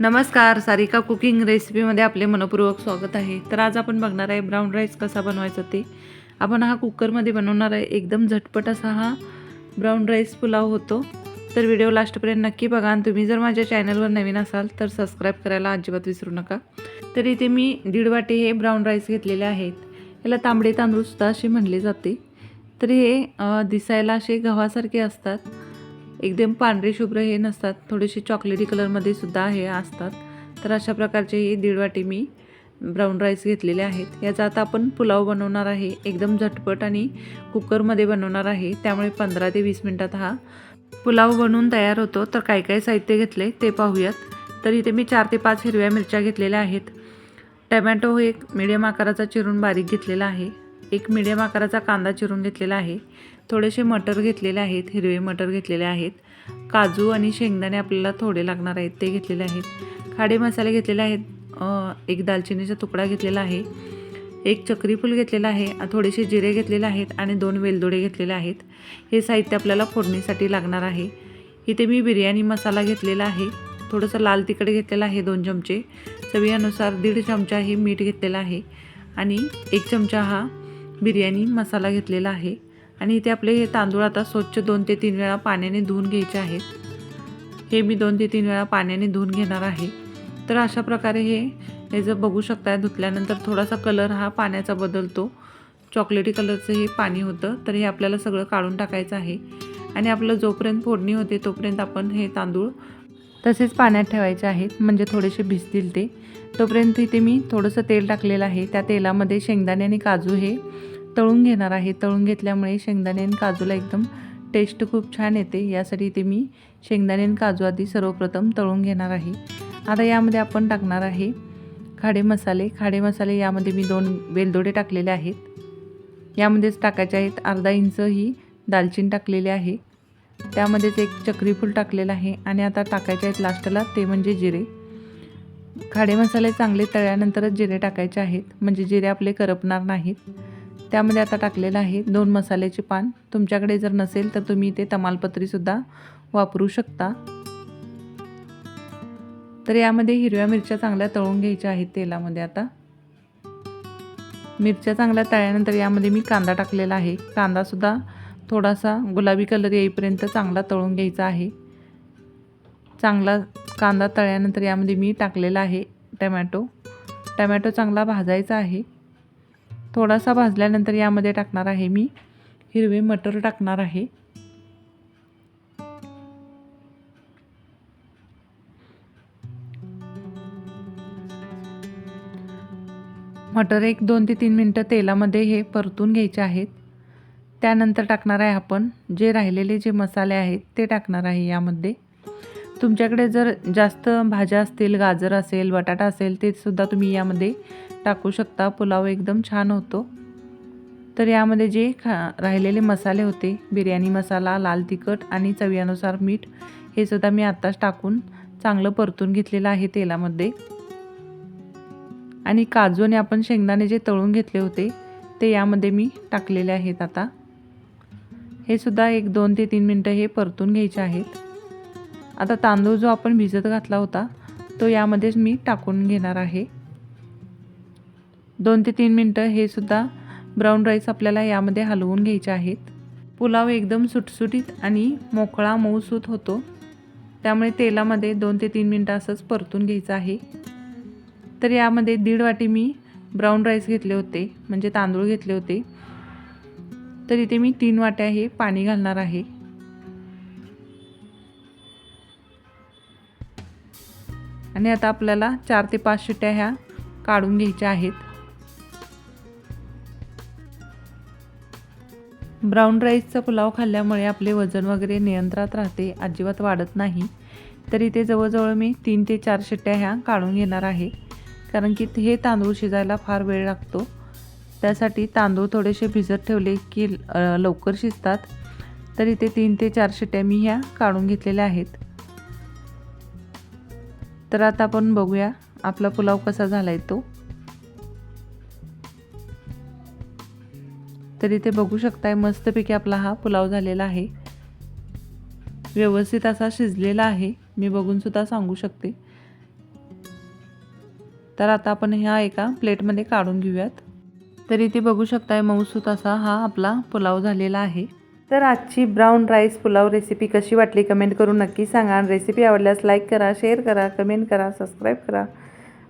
नमस्कार सारिका कुकिंग रेसिपीमध्ये आपले मनपूर्वक स्वागत आहे. तर आज आपण बघणार आहे ब्राऊन राईस कसा बनवायचा ते. आपण हा कुकरमध्ये बनवणार आहे एकदम झटपट असा हा ब्राऊन राईस पुलाव होतो. तर व्हिडिओ लास्टपर्यंत नक्की बघा आणि तुम्ही जर माझ्या चॅनलवर नवीन असाल तर सबस्क्राईब करायला अजिबात विसरू नका. तर इथे मी दीड वाटी हे ब्राऊन राईस घेतलेले आहेत. याला तांबडे तांदूळसुद्धा असे म्हणले जाते. तर हे दिसायला असे गव्हासारखे असतात. एकदम पांढरे शुभ्र हे नसतात. थोडेसे चॉकलेटी कलरमध्ये सुद्धा हे असतात. तर अशा प्रकारचे हे दीड वाटी मी ब्राऊन राईस घेतलेले आहेत. याचा आता आपण पुलाव बनवणार आहे. एकदम झटपट आणि कुकरमध्ये बनवणार आहे. त्यामुळे पंधरा ते वीस मिनटात हा पुलाव बनवून तयार होतो. तर काय काय साहित्य घेतले ते पाहूयात. तर इथे मी चार ते पाच हिरव्या मिरच्या घेतलेल्या आहेत. टमॅटो एक मिडियम आकाराचा चिरून बारीक घेतलेला आहे. एक मिडियम आकाराचा कांदा चिरून घेतलेला आहे. थोडेसे मटर घेतलेले आहेत हिरवे मटर घेतलेले आहेत. काजू आणि शेंगदाणे आपल्याला थोडे लागणार आहेत ते घेतलेले आहेत. खाडे मसाले घेतलेले आहेत. एक दालचिनीचा तुकडा घेतलेला आहे. एक चक्रीफूल घेतलेला आहे. थोडेसे जिरे घेतलेले आहेत आणि दोन वेलदोडे घेतलेले आहेत. हे साहित्य आपल्याला फोडणीसाठी लागणार आहे. इथे मी बिर्याणी मसाला घेतलेला आहे. थोडंसं लाल तिखट घेतलेलं आहे दोन चमचे. चवीनुसार दीड चमचा हे मीठ घेतलेलं आहे. आणि एक चमचा हा बिर्याणी मसाला घेतलेला आहे. आणि इथे आपले हे तांदूळ आता स्वच्छ दोन ते तीन वेळा पाण्याने धुवून घ्यायचे आहेत. हे मी दोन ते तीन वेळा पाण्याने धुवून घेणार आहे. तर अशा प्रकारे हे हे जर बघू शकताय धुतल्यानंतर थोडासा कलर हा पाण्याचा बदलतो. चॉकलेटी कलरचं हे पाणी होतं तर हे आपल्याला सगळं काढून टाकायचं आहे. आणि आपलं जोपर्यंत फोडणी होते तोपर्यंत आपण हे तांदूळ तसेच पाण्यात ठेवायचे आहेत म्हणजे थोडेसे भिजतील ते. तोपर्यंत इथे मी थोडंसं तेल टाकलेलं आहे. त्या तेलामध्ये शेंगदाणे आणि काजू हे तळून घेणार आहे. तळून घेतल्यामुळे शेंगदाणे आणि काजूला एकदम टेस्ट खूप छान येते. यासाठी इथे मी शेंगदाणे आणि काजू आधी सर्वप्रथम तळून घेणार आहे. आता यामध्ये आपण टाकणार आहे खाडे मसाले. खाडे मसाले यामध्ये मी दोन वेलदोडे टाकलेले आहेत. यामध्येच टाकायचे आहेत अर्धा इंच ही दालचिनी टाकलेली आहे. त्यामध्येच एक चक्रीफूल टाकलेलं आहे आणि आता टाकायचे आहेत लास्टला ते म्हणजे जिरे. खाडे मसाले चांगले तळल्यानंतरच जिरे टाकायचे आहेत. म्हणजे जिरे आपले करपणार नाहीत. त्यामध्ये आता टाकलेलं आहे दोन मसाल्याचे पान. तुमच्याकडे जर नसेल तर तुम्ही ते तमालपत्रीसुद्धा वापरू शकता. तर यामध्ये हिरव्या मिरच्या चांगल्या तळून घ्यायच्या आहेत तेलामध्ये आता. मिरच्या चांगल्या तळल्यानंतर यामध्ये मी कांदा टाकलेला आहे. कांदासुद्धा थोडासा गुलाबी कलर येईपर्यंत चांगला तळून घ्यायचा आहे. चांगला कांदा तळल्यानंतर यामध्ये मी टाकलेला आहे टमॅटो. टमॅटो चांगला भाजायचा आहे. थोडासा भाजल्यानंतर यामध्ये टाकणार आहे मी हिरवे मटर टाकणार आहे. मटर एक दोन ते तीन मिनटं तेलामध्ये हे परतून घ्यायचे आहेत. त्यानंतर टाकणार आहे आपण जे राहिलेले जे मसाले आहेत ते टाकणार आहे यामध्ये. तुमच्याकडे जर जास्त भाज्या असतील गाजर असेल बटाटा असेल ते सुद्धा तुम्ही यामध्ये टाकू शकता. पुलाव एकदम छान होतो. तर यामध्ये जे खा राहिलेले मसाले होते बिर्याणी मसाला लाल तिखट आणि चवीनुसार मीठ हे सुद्धा मी आत्ताच टाकून चांगलं परतून घेतलेलं आहे तेलामध्ये. आणि काजू आणि आपण शेंगदाणे जे तळून घेतले होते ते यामध्ये मी टाकलेले आहेत आता. हे सुद्धा एक दोन ते तीन मिनटं हे परतून घ्यायचे आहेत. आता तांदूळ जो आपण भिजत घातला होता तो यामध्येच मी टाकून घेणार आहे. दोन ते तीन मिनटं हे सुद्धा ब्राऊन राईस आपल्याला यामध्ये हलवून घ्यायचे आहेत. पुलाव एकदम सुटसुटीत आणि मोकळा मऊसूत होतो. त्यामुळे तेलामध्ये दोन ते तीन मिनटं असंच परतून घ्यायचं आहे. तर यामध्ये दीड वाटी मी ब्राऊन राईस घेतले होते म्हणजे तांदूळ घेतले होते. तर इथे मी तीन वाट्या हे पाणी घालणार आहे. आणि आता आपल्याला चार ते पाच शिट्ट्या ह्या काढून घ्यायच्या आहेत. ब्राऊन राईसचा पुलाव खाल्ल्यामुळे आपले वजन वगैरे नियंत्रणात राहते अजिबात वाढत नाही. तर इथे जवळजवळ मी तीन ते चार शिट्ट्या ह्या काढून घेणार आहे. कारण की हे तांदूळ शिजायला फार वेळ लागतो. त्यासाठी तांदूळ थोडेसे भिजत ठेवले की लवकर शिजतात. तरी ते तीन ते चार शिट्ट्या मी ह्या काढून घेतलेल्या आहेत. तर आता आपण बघूया आपला पुलाव कसा झाला आहे तो. तर इथे बघू शकताय मस्तपैकी आपला हा पुलाव झालेला आहे. व्यवस्थित असा शिजलेला आहे. मी बघूनसुद्धा सांगू शकते. तर आता आपण ह्या एका प्लेटमध्ये काढून घेऊयात. तर इथे बघू शकताय मऊसूत असा हा आपला पुलाव झालेला आहे. तर आजची ब्राऊन राईस पुलाव रेसिपी कशी वाटली कमेंट करून नक्की सांगा. आणि रेसिपी आवडल्यास लाईक करा शेअर करा कमेंट करा सबस्क्राईब करा.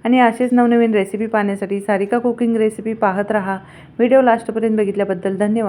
आणि असेच नवनवीन रेसिपी पाहण्यासाठी सारिका कुकिंग रेसिपी पाहत राहा. व्हिडिओ लास्टपर्यंत बघितल्याबद्दल धन्यवाद.